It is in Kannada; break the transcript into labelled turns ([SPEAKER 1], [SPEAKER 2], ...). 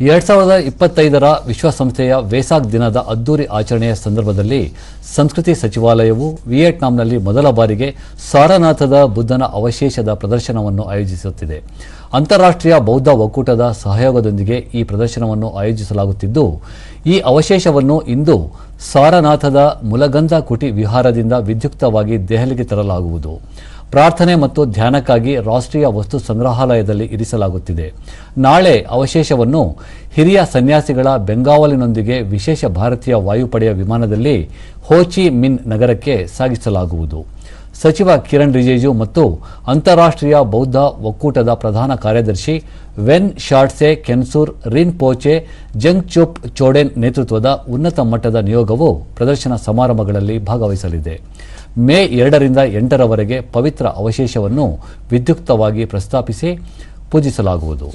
[SPEAKER 1] ಎರಡ್ ಸಾವಿರದ ಇಪ್ಪತ್ತೈದರ ವಿಶ್ವಸಂಸ್ಥೆಯ ವೇಸಾಕ್ ದಿನದ ಅದ್ದೂರಿ ಆಚರಣೆಯ ಸಂದರ್ಭದಲ್ಲಿ ಸಂಸ್ಕೃತಿ ಸಚಿವಾಲಯವು ವಿಯೆಟ್ನಾಂನಲ್ಲಿ ಮೊದಲ ಬಾರಿಗೆ ಸಾರನಾಥದ ಬುದ್ಧನ ಅವಶೇಷದ ಪ್ರದರ್ಶನವನ್ನು ಆಯೋಜಿಸುತ್ತಿದೆ. ಅಂತಾರಾಷ್ಟ್ರೀಯ ಬೌದ್ಧ ಒಕ್ಕೂಟದ ಸಹಯೋಗದೊಂದಿಗೆ ಈ ಪ್ರದರ್ಶನವನ್ನು ಆಯೋಜಿಸಲಾಗುತ್ತಿದ್ದು, ಈ ಅವಶೇಷವನ್ನು ಇಂದು ಸಾರನಾಥದ ಮುಲಗಂಧ ಕುಟಿ ವಿಹಾರದಿಂದ ವಿದ್ಯುಕ್ತವಾಗಿ ದೆಹಲಿಗೆ ತರಲಾಗುವುದು. ಪ್ರಾರ್ಥನೆ ಮತ್ತು ಧ್ಯಾನಕ್ಕಾಗಿ ರಾಷ್ಟ್ರೀಯ ವಸ್ತು ಸಂಗ್ರಹಾಲಯದಲ್ಲಿ ಇರಿಸಲಾಗುತ್ತಿದೆ. ನಾಳೆ ಅವಶೇಷವನ್ನು ಹಿರಿಯ ಸನ್ಯಾಸಿಗಳ ಬೆಂಗಾವಲಿನೊಂದಿಗೆ ವಿಶೇಷ ಭಾರತೀಯ ವಾಯುಪಡೆಯ ವಿಮಾನದಲ್ಲಿ ಹೋಚಿ ಮಿನ್ ನಗರಕ್ಕೆ ಸಾಗಿಸಲಾಗುವುದು. ಸಚಿವ ಕಿರಣ್ ರಿಜಿಜು ಮತ್ತು ಅಂತಾರಾಷ್ಟ್ರೀಯ ಬೌದ್ಧ ಒಕ್ಕೂಟದ ಪ್ರಧಾನ ಕಾರ್ಯದರ್ಶಿ Ven Shartse Khensur, Rinpoche Jangchup Choden ನೇತೃತ್ವದ ಉನ್ನತ ಮಟ್ಟದ ನಿಯೋಗವು ಪ್ರದರ್ಶನ ಸಮಾರಂಭಗಳಲ್ಲಿ ಭಾಗವಹಿಸಲಿದೆ. ಮೇ ಎರಡರಿಂದ ಎಂಟರವರೆಗೆ ಪವಿತ್ರ ಅವಶೇಷವನ್ನು ವಿದ್ಯುಕ್ತವಾಗಿ ಪ್ರಸ್ತಾಪಿಸಿ ಪೂಜಿಸಲಾಗುವುದು.